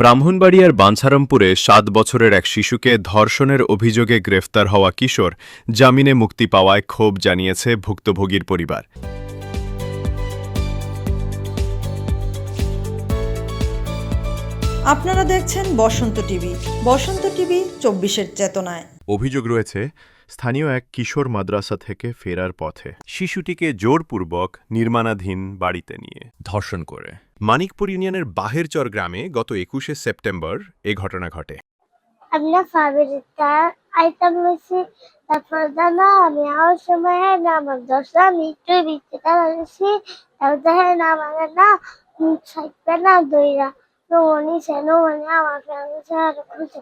ব্রাহ্মণবাড়িয়ার বাঞ্ছারামপুরে সাত বছরের এক শিশুকে ধর্ষণের অভিযোগে গ্রেফতার হওয়া কিশোর জামিনে মুক্তি পাওয়ায় ক্ষোভ জানিয়েছে ভুক্তভোগীর পরিবার। আপনারা দেখছেন বসন্ত টিভি। বসন্ত টিভি চব্বিশের চেতনায়। অভিযোগ রয়েছে স্থানীয় এক কিশোর মাদ্রাসা থেকে ফেরার পথে শিশুটিকে জোরপূর্বক নির্মাণাধীন বাড়িতে নিয়ে ধর্ষণ করে। মানিকপুর ইউনিয়নের বাহেরচর গ্রামে গত একুশে সেপ্টেম্বর এ ঘটনা ঘটে। আমি না খুঁজে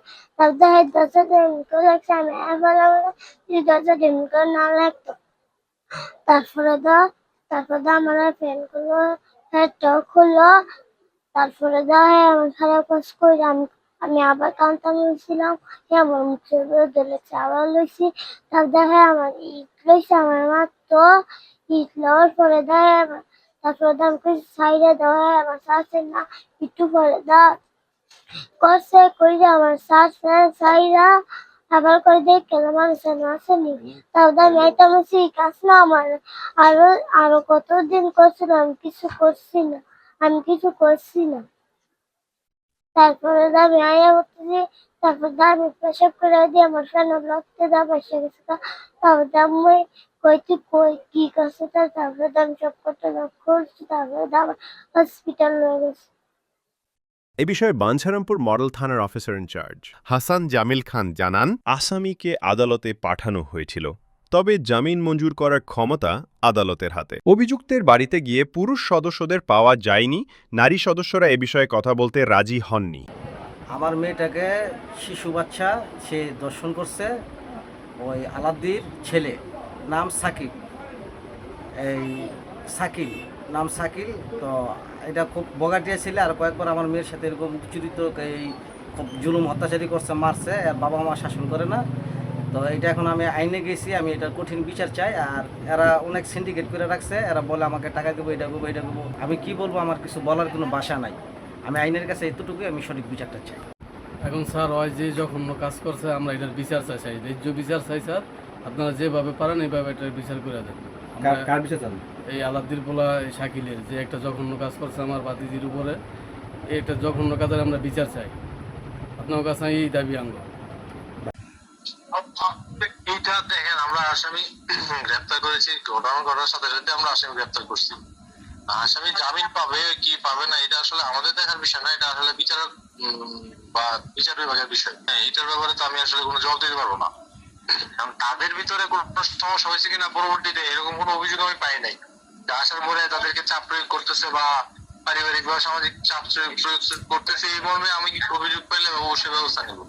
খুললো তারপরে দা হ্যাঁ আমার খারাপ কাজ করে আমি আমি আবার কান্তা মুখের বিরুদ্ধে লেগেছে আবার লইছি তারপর দেখে আমার ইট লইছে আমার মাত্র ইট লওয়ার পরে দেয় আমার তারপরে দাম সাইডে দেওয়া হয়, আমার না, একটু পরে দা কইরে আমার সাইরা আবার করে আসেনি কাজ না আমার। আরও আরও কতদিন আমি কিছু করছি না, আমি কিছু করছি না। তারপরে দামি আয়া উঠতেছি তারপর দামি পেশাব করে দিয়ে আমার ফ্যান লাগতে দাম এসে গেছে তারপর দাম কইতে কই কি করছে তা তারপরে দাম সব করতে দাম করছি তারপরে দাম হসপিটাল লয়ে গেছে। এ বিষয়ে বাঞ্ছারামপুর মডেল থানার officer in charge Hasan Jamil Khan জানান আসামিকে আদালতে পাঠানো হয়েছিল তবে জামিন মঞ্জুর করার ক্ষমতা আদালতের হাতে। অভিযুক্তের বাড়িতে গিয়ে পুরুষ সদস্যদের পাওয়া যায়নি নারী সদস্যরা এ বিষয়ে কথা বলতে রাজি হননি। আমার মেয়েটাকে শিশু বাচ্চা সে দর্শন করছে ওই আলাদ্দির ছেলে। নাম সাকিব এই সাকিল, নাম সাকিল। তো এটা খুব বগাটিয়া ছিল আর কয়েকবার আমার মেয়ের সাথে এরকম চুরিত এই খুব জুলুম অত্যাচারী করছে, মারছে, আর বাবা মা শাসন করে না। তো এটা এখন আমি আইনে গেছি, আমি এটার কঠিন বিচার চাই, আর এরা অনেক সিন্ডিকেট করে রাখছে, এরা বলে আমাকে টাকা দেবো, এটা দেবো এটা দেবো। আমি কি বলব, আমার কিছু বলার কোনো বাসা নাই। আমি আইনের কাছে এতটুকুই, আমি সঠিক বিচারটা চাই। এখন স্যার হয় যে যখন কাজ করছে, আমরা এটার বিচার চাই চাই বিচার চাই, স্যার। আপনারা যেভাবে পারেন এইভাবে এটার বিচার করে দেন। কার বিষয় চান? এই আলাদ্দির পোলা এই শাকিলের যে একটা জঘন্য কাজ করছে আমার বাতিজির উপরে একটা জঘন্য কাজের আমরা বিচার চাই। আপনার কাছে এই দাবি আনব এইটা দেখেন আমরা আসামি গ্রেপ্তার করেছি ঘটনা ঘটার সাথে সাথে আমরা আসামি গ্রেপ্তার করছি। আসামি জামিন পাবে কি পাবে না এটা আসলে আমাদের দেখার বিষয় না এটা আসলে বিচারক উম, বা বিচার বিভাগের বিষয়। হ্যাঁ, এটার ব্যাপারে তো আমি আসলে কোনো জবাব দিতে পারব না। কারণ তাদের ভিতরে কোনো সমস্যা হয়েছে কিনা পরবর্তীতে এরকম কোনো অভিযোগ আমি পাই নাই। আসার পরে তাদেরকে চাপ প্রয়োগ করতেছে বা পারিবারিক বা সামাজিক চাপ প্রয়োগ করতেছে, এই মর্মে আমি অভিযোগ পাইলে অবশ্যই ব্যবস্থা নেব।